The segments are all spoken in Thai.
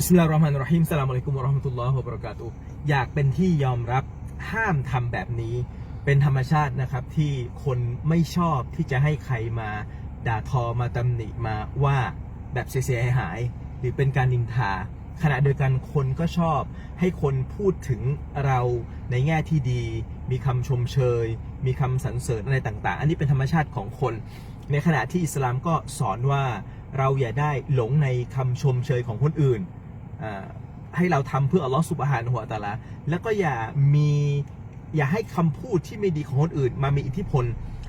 บิสมิลลาฮิรเราะห์มานิรเราะฮีมสลามอะลัยกุมวะเราะห์มะตุลลอฮ์วะบะเราะกาตุฮ์อยากเป็นที่ยอมรับห้ามทำแบบนี้ เป็นธรรมชาตินะครับที่คนไม่ชอบที่จะให้ใครมาด่าทอมาตำหนิมาว่าแบบเสียหาย หรือเป็นการนินทา ขณะเดียวกันคนก็ชอบ ให้คนพูดถึงเราในแง่ที่ดี มีคำชมเชย มีคำสรรเสริญอะไรต่าง ๆ อันนี้เป็นธรรมชาติของคน ในขณะที่อิสลามก็สอนว่าเราอย่าได้หลงในคำชมเชยของคนอื่น ให้เราทำเพื่ออัลลอฮฺสุบฮานหัวตะอาลา แล้วก็อย่ามีอย่าให้คำพูดที่ไม่ดีของคนอื่น มามีอิทธิพล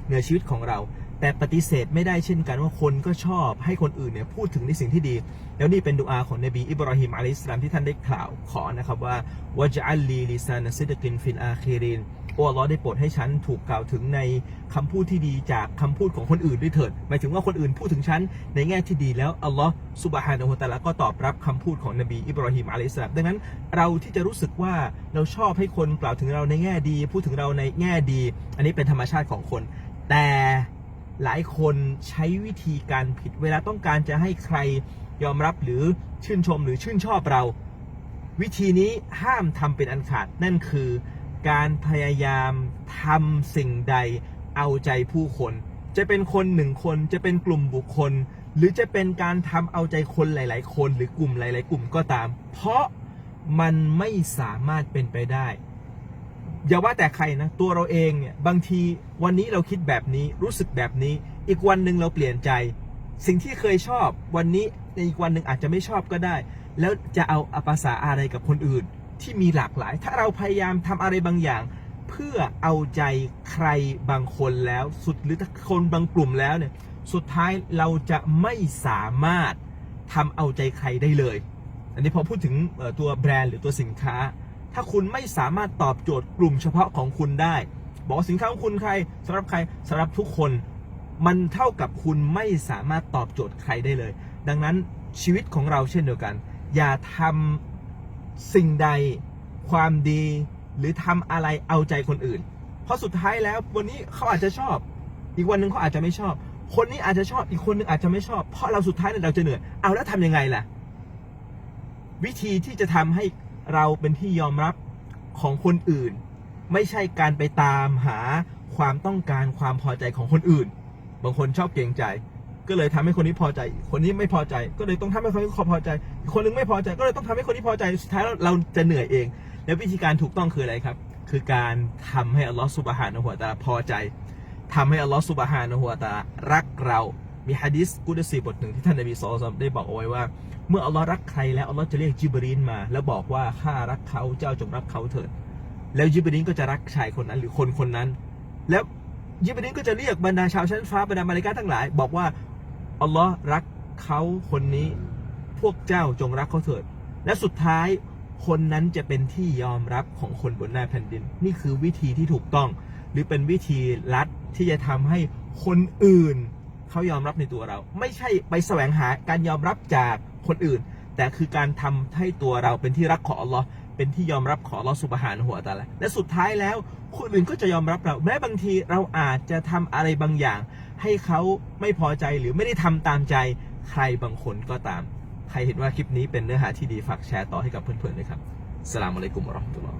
เหนือชีวิตของเรา แต่ปฏิเสธไม่ได้เช่นกันว่าคนก็ชอบให้คนอื่นเนี่ยพูดถึงในสิ่งที่ดี แล้วนี่เป็นดุอาของนบีอิบราฮิมอะลัยสลามที่ท่านได้กล่าวขอนะครับว่าวะจัลลีลิซานซิดกินฟินอาคิรินโอ้อัลลอฮ์ได้โปรดให้ฉันถูกกล่าวถึงในคำพูดที่ดีจากคำพูดของคนอื่นด้วยเถิด หมายถึงว่าคนอื่นพูดถึงฉันในแง่ที่ดีแล้วอัลลอฮ์สุบฮานะฮูวะตะอาลาก็ตอบรับคำพูดของนบีอิบราฮิมอะลัยฮิสสลามดังนั้นเราที่จะรู้สึกว่าเราชอบให้คนกล่าวถึงเราในแง่ดี พูดถึงเราในแง่ดี อันนี้เป็นธรรมชาติของคน แต่ หลายคนใช้วิธีการผิดเวลาต้องการจะให้ใครยอมรับหรือชื่นชมหรือชื่นชอบเรา วิธีนี้ห้ามทำเป็นอันขาดนั่นคือ การพยายามทำสิ่งใดเอาใจผู้คน จะเป็นคนหนึ่งคนจะเป็นกลุ่มบุคคล หรือจะเป็นการทำเอาใจคนหลาย ๆ คน หรือ กลุ่มหลาย ๆ กลุ่มก็ตาม เพราะมันไม่สามารถเป็นไปได้ อย่าว่าแต่ใครนะ ตัวเราเองเนี่ย บางทีวันนี้เราคิดแบบนี้รู้สึกแบบนี้ อีกวันหนึ่งเราเปลี่ยนใจ สิ่งที่เคยชอบ วันนี้ในอีกวันหนึ่งอาจจะไม่ชอบก็ได้ แล้วจะเอาอภาษาอะไรกับคนอื่น ที่มีหลากหลาย ถ้าเราพยายามทำอะไรบางอย่าง เพื่อเอาใจใครบางคนแล้วสุดหรือถ้าคนบางกลุ่มแล้วเนี่ยสุดท้ายเราจะไม่สามารถทำเอาใจใครได้เลย อันนี้พอพูดถึงตัวแบรนด์หรือตัวสินค้า ถ้าคุณไม่สามารถตอบโจทย์กลุ่มเฉพาะของคุณได้ บอกว่าสินค้าของคุณใครสำหรับใครสำหรับทุกคนมันเท่ากับคุณไม่สามารถตอบโจทย์ใครได้เลย ดังนั้นชีวิตของเราเช่นเดียวกัน อย่าทำสิ่งใดความดี หรือทำอะไรเอาใจคนอื่น เพราะสุดท้ายแล้ววันนี้เขาอาจจะชอบ อีกวันหนึ่งเขาอาจจะไม่ชอบ คนนี้อาจจะชอบอีกคนหนึงอาจจะไม่ชอบ เพราะเราสุดท้ายเนี่ยเราจะเหนื่อยเอาแล้วทำยังไงล่ะ วิธีที่จะทำให้ เราเป็นที่ยอมรับของคนอื่น ไม่ใช่การไปตามหาความต้องการความพอใจของคนอื่น บางคนชอบเกรงใจ ก็เลยทำให้คนนี้พอใจ คนนี้ไม่พอใจ ก็เลยต้องทำให้คนนี้พอใจ คนนึงไม่พอใจ ก็เลยต้องทำให้คนนี้พอใจ สุดท้ายเราจะเหนื่อยเอง แล้ววิธีการถูกต้องคืออะไรครับ คือการทำให้อัลลอฮฺสุบฮานะฮูวตะอาพอใจทำให้อัลลอฮฺสุบฮานะฮูวตะอาลารักเรา มีฮะดิษกุดซีบทหนึ่งที่ท่านนบีศ็อลลัลลอฮุอะลัยฮิวะซัลลัมได้บอกเอาไว้ว่า เมื่ออัลลอฮ์รักใครแล้วอัลลอฮ์จะเรียกจิบรีนมา แล้วบอกว่าข้ารักเขาเจ้าจงรักเขาเถิด แล้วจิบรีนก็จะรักชายคนนั้นหรือคนคนนั้น แล้วยิบรีนก็จะเรียกบรรดาชาวชั้นฟ้าบรรดามาริกาทั้งหลาย บอกว่าอัลลอฮ์รักเขาคนนี้ พวกเจ้าจงรักเขาเถิด และสุดท้ายคนนั้นจะเป็นที่ยอมรับของคนบนหน้าแผ่นดิน นี่คือวิธีที่ถูกต้อง หรือเป็นวิธีลัดที่จะทำให้คนอื่น เขายอมรับในตัวเรา ไม่ใช่ไปแสวงหาการยอมรับจากคนอื่น แต่คือการทำให้ตัวเราเป็นที่รักของอัลลอฮ์เป็นที่ยอมรับของอัลลอฮ์สุบฮานะฮูวตาลาและสุดท้ายแล้ว คนอื่นก็จะยอมรับเรา แม้บางทีเราอาจจะทำอะไรบางอย่าง ให้เขาไม่พอใจหรือไม่ได้ทำตามใจใครบางคนก็ตาม ใครเห็นว่าคลิปนี้เป็นเนื้อหาที่ดีฝากแชร์ต่อให้กับเพื่อนๆด้วยครับสลามอะลัยกุมราะห์มตุลลอฮ์